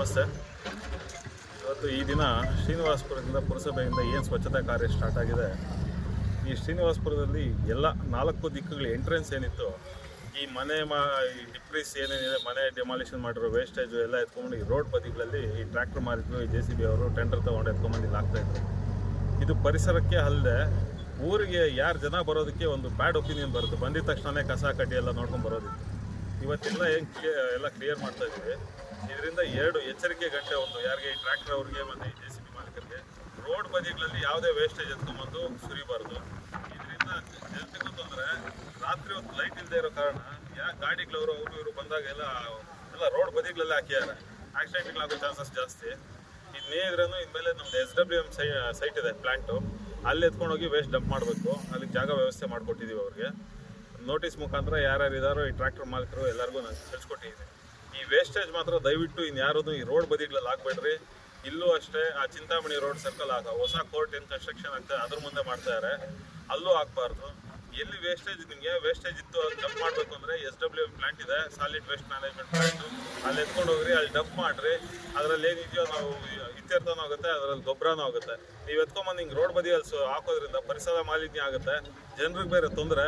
ನಮಸ್ತೆ. ಇವತ್ತು ಈ ದಿನ ಶ್ರೀನಿವಾಸಪುರದಿಂದ ಪುರಸಭೆಯಿಂದ ಏನು ಸ್ವಚ್ಛತಾ ಕಾರ್ಯ ಸ್ಟಾರ್ಟ್ ಆಗಿದೆ? ಈ ಶ್ರೀನಿವಾಸಪುರದಲ್ಲಿ ಎಲ್ಲ ನಾಲ್ಕು ದಿಕ್ಕುಗಳ ಎಂಟ್ರೆನ್ಸ್ ಏನಿತ್ತು, ಈ ಮನೆ ಮಾ ಡಿಪ್ರೀಸ್ ಏನೇನಿದೆ, ಮನೆ ಡೆಮಾಲಿಷನ್ ಮಾಡಿರೋ ವೇಸ್ಟೇಜು ಎಲ್ಲ ಎತ್ಕೊಂಡು ಈ ರೋಡ್ ಬದಿಗಳಲ್ಲಿ ಈ ಟ್ರ್ಯಾಕ್ಟರ್ ಮಾರಿದ್ರು, ಈ ಜೆ ಸಿ ಬಿ ಅವರು ಟೆಂಡರ್ ತೊಗೊಂಡು ಎತ್ಕೊಂಬಂದು ಇಲ್ಲಿ ಹಾಕ್ತಾಯಿದ್ರು ಇದು ಪರಿಸರಕ್ಕೆ ಅಲ್ಲದೆ ಊರಿಗೆ ಯಾರು ಜನ ಬರೋದಕ್ಕೆ ಒಂದು ಬ್ಯಾಡ್ ಒಪಿನಿಯನ್ ಬರುತ್ತೆ. ಬಂದಿದ ತಕ್ಷಣವೇ ಕಸ ಕಡ್ಡಿ ಎಲ್ಲ ನೋಡ್ಕೊಂಡು ಬರೋದಿತ್ತು. ಇವತ್ತೆಲ್ಲ ಏನು ಎಲ್ಲ ಕ್ಲಿಯರ್ ಮಾಡ್ತಾ ಇದ್ದೀವಿ. ಇದರಿಂದ ಎರಡು ಎಚ್ಚರಿಕೆ ಗಂಟೆ ಒಂದು. ಯಾರಿಗೆ ಈ ಟ್ರ್ಯಾಕ್ಟರ್ ಅವ್ರಿಗೆ ಮತ್ತು ಈ ಜೆ ಸಿ ಬಿ ಮಾಲೀಕರಿಗೆ. ರೋಡ್ ಬದಿಗಳಲ್ಲಿ ಯಾವುದೇ ವೇಸ್ಟೇಜ್ ಎತ್ಕೊಂಬಂದು ಸುರಿಬಾರ್ದು. ಇದರಿಂದ ಜನತೆಗೂ ತೊಂದರೆ. ರಾತ್ರಿ ಒಂದು ಲೈಟ್ ಇಲ್ಲದೆ ಇರೋ ಕಾರಣ ಯಾ ಗಾಡಿಗಳವರು, ಅವರು ಇವರು ಬಂದಾಗ ಎಲ್ಲ ಎಲ್ಲ ರೋಡ್ ಬದಿಗಳಲ್ಲಿ ಹಾಕಿದ್ದಾರೆ. ಆಕ್ಸಿಡೆಂಟ್ಗಳಾಗೋ ಚಾನ್ಸಸ್ ಜಾಸ್ತಿ. ಇನ್ನೇ ಇದ್ರೂ ಇನ್ಮೇಲೆ ನಮ್ದು ಎಸ್ ಡಬ್ಲ್ಯೂ ಎಂ ಸೈ ಸೈಟ್ ಇದೆ ಪ್ಲ್ಯಾಂಟು ಅಲ್ಲಿ ಎತ್ಕೊಂಡೋಗಿ ವೇಸ್ಟ್ ಡಂಪ್ ಮಾಡಬೇಕು. ಅಲ್ಲಿಗೆ ಜಾಗ ವ್ಯವಸ್ಥೆ ಮಾಡಿಕೊಟ್ಟಿದ್ದೀವಿ ಅವ್ರಿಗೆ. ನೋಟಿಸ್ ಮುಖಾಂತರ ಯಾರ್ಯಾರು ಇದ್ದಾರೋ ಈ ಟ್ರ್ಯಾಕ್ಟರ್ ಮಾಲೀಕರು ಎಲ್ಲರಿಗೂ ನಾನು ತಿಳಿಸ್ಕೊಟ್ಟಿದ್ದೀನಿ ಈ ವೇಸ್ಟೇಜ್ ಮಾತ್ರ ದಯವಿಟ್ಟು ಇನ್ಯಾರದು ಈ ರೋಡ್ ಬದಿಗಳಲ್ಲಿ ಹಾಕ್ಬೇಡ್ರಿ. ಇಲ್ಲೂ ಅಷ್ಟೇ ಆ ಚಿಂತಾಮಣಿ ರೋಡ್ ಸರ್ಕಲ್ ಆಗ ಹೊಸ ಕೋರ್ಟ್ ಏನು ಕನ್ಸ್ಟ್ರಕ್ಷನ್ ಆಗ್ತದೆ ಅದ್ರ ಮುಂದೆ ಮಾಡ್ತಾ ಇದ್ದಾರೆ ಅಲ್ಲೂ ಹಾಕ್ಬಾರ್ದು. ಎಲ್ಲಿ ವೇಸ್ಟೇಜ್ ನಿಮಗೆ? ವೇಸ್ಟೇಜ್ ಇತ್ತು, ಅದು ಡಂಪ್ ಮಾಡಬೇಕು ಅಂದರೆ ಎಸ್ ಡಬ್ಲ್ಯೂ ಪ್ಲಾಂಟ್ ಇದೆ. ಸಾಲಿಡ್ ವೇಸ್ಟ್ ಮ್ಯಾನೇಜ್ಮೆಂಟ್ ಪ್ಲಾಂಟು ಅಲ್ಲಿ ಎತ್ಕೊಂಡು ಹೋಗ್ರಿ, ಅಲ್ಲಿ ಡಂಪ್ ಮಾಡಿರಿ. ಅದರಲ್ಲಿ ಏನಿದೆಯೋ ನಾವು ಇತ್ಯರ್ಥನೂ ಆಗುತ್ತೆ, ಅದರಲ್ಲಿ ಗೊಬ್ಬರನೂ ಆಗುತ್ತೆ. ನೀವು ಎತ್ಕೊಂಬಂದು ಹಿಂಗೆ ರೋಡ್ ಬದಿಯಲ್ಲಿ ಹಾಕೋದ್ರಿಂದ ಪರಿಸರ ಮಾಲಿನ್ಯ ಆಗುತ್ತೆ. ಜನರಿಗೆ ಬೇರೆ ತೊಂದರೆ.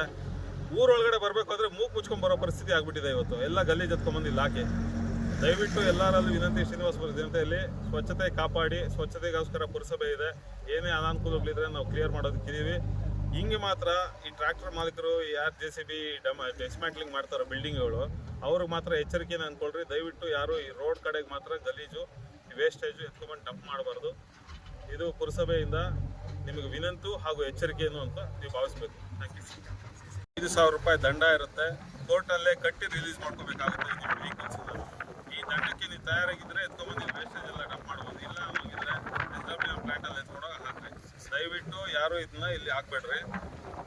ಊರೊಳಗಡೆ ಬರಬೇಕಾದ್ರೆ ಮೂಗು ಮುಚ್ಕೊಂಡು ಬರೋ ಪರಿಸ್ಥಿತಿ ಆಗ್ಬಿಟ್ಟಿದೆ ಇವತ್ತು. ಎಲ್ಲ ಗಲ್ಲಿ ಎತ್ಕೊಂಬಂದು ಇಲಾಖೆ ದಯವಿಟ್ಟು ಎಲ್ಲರಲ್ಲೂ ವಿನಂತಿ ಶ್ರೀನಿವಾಸಪುರ ಜನತೆಯಲ್ಲಿ ಸ್ವಚ್ಛತೆ ಕಾಪಾಡಿ, ಸ್ವಚ್ಛತೆಗೋಸ್ಕರ ಪುರಸಭೆ ಇದೆ. ಏನೇ ಅನಾನುಕೂಲಗಳಿದ್ರೆ ನಾವು ಕ್ಲಿಯರ್ ಮಾಡೋದಕ್ಕಿದ್ದೀವಿ ಹಿಂಗೆ ಮಾತ್ರ ಈ ಟ್ರ್ಯಾಕ್ಟರ್ ಮಾಲೀಕರು ಯಾರು ಜೆ ಸಿ ಬಿ ಡಮ ಡಿಸ್ಮ್ಯಾಂಟ್ಲಿಂಗ್ ಮಾಡ್ತಾರೋ ಬಿಲ್ಡಿಂಗ್ಗಳು ಅವ್ರಿಗೆ ಮಾತ್ರ ಎಚ್ಚರಿಕೆನ ಅಂದ್ಕೊಳ್ರಿ ದಯವಿಟ್ಟು ಯಾರು ಈ ರೋಡ್ ಕಡೆಗೆ ಮಾತ್ರ ಗಲೀಜು ವೇಸ್ಟೇಜು ಎತ್ಕೊಂಡ್ಬಂದು ಡಂಪ್ ಮಾಡಬಾರ್ದು. ಇದು ಪುರಸಭೆಯಿಂದ ನಿಮಗೆ ವಿನಂತು ಹಾಗೂ ಎಚ್ಚರಿಕೆಯನ್ನು ಅಂತ ನೀವು ಭಾವಿಸ್ಬೇಕು. ಥ್ಯಾಂಕ್ ಯು ಐದು ಸಾವಿರ ರೂಪಾಯಿ ದಂಡ ಇರುತ್ತೆ. ಕೋರ್ಟಲ್ಲೇ ಕಟ್ಟಿ ರಿಲೀಸ್ ಮಾಡ್ಕೋಬೇಕಾಗುತ್ತೆ. ನಿಮ್ಮ ವೆಹಿಕಲ್ಸ್ ಈ ದಂಡಕ್ಕೆ ನೀವು ತಯಾರಾಗಿದ್ದರೆ ಎತ್ಕೊಂಬಂದು ವೇಸ್ಟೇಜ್ ಎಲ್ಲ ಡಂಪ್ ಮಾಡ್ಬೋದು. ಇಲ್ಲ ಹೋಗಿದ್ರೆ ಎಸ್ ಡಬ್ಲ್ಯೂ ಪ್ಲಾಂಟಲ್ಲಿ ಎತ್ಕೊಂಡೋಗಿ ಹಾಕ್ರಿ. ದಯವಿಟ್ಟು ಯಾರು ಇದನ್ನ ಇಲ್ಲಿ ಹಾಕ್ಬೇಡ್ರಿ.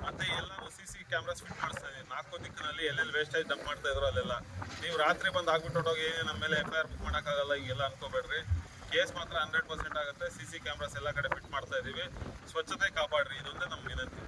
ಮತ್ತೆ ಎಲ್ಲರೂ ಸಿ ಸಿ ಕ್ಯಾಮ್ರಾಸ್ ಫಿಟ್ ಮಾಡಿಸ್ತಾ ಇದ್ದೀವಿ ನಾಲ್ಕು ದಿಕ್ಕಿನಲ್ಲಿ ಎಲ್ಲೆಲ್ಲಿ ವೇಸ್ಟೇಜ್ ಡಂಪ್ ಮಾಡ್ತಾ ಇದ್ರು ಅಲ್ಲೆಲ್ಲ. ನೀವು ರಾತ್ರಿ ಬಂದು ಹಾಕ್ಬಿಟ್ಟು ಹೊಟ್ಟೋಗಿ ನಮ್ಮ ಮೇಲೆ ಎಫ್ ಐ ಆರ್ ಬುಕ್ ಮಾಡೋಕ್ಕಾಗಲ್ಲ, ಹಿಂಗೆಲ್ಲ ಅನ್ಕೋಬೇಡ್ರಿ. ಕೇಸ್ ಮಾತ್ರ ಹಂಡ್ರೆಡ್ ಪರ್ಸೆಂಟ್ ಆಗುತ್ತೆ. ಸಿ ಸಿ ಕ್ಯಾಮ್ರಾಸ್ ಎಲ್ಲ ಕಡೆ ಫಿಟ್ ಮಾಡ್ತಾ ಇದ್ದೀವಿ ಸ್ವಚ್ಛತೆ ಕಾಪಾಡ್ರಿ. ಇದೊಂದೇ ನಮ್ಮ ವಿನಂತಿ.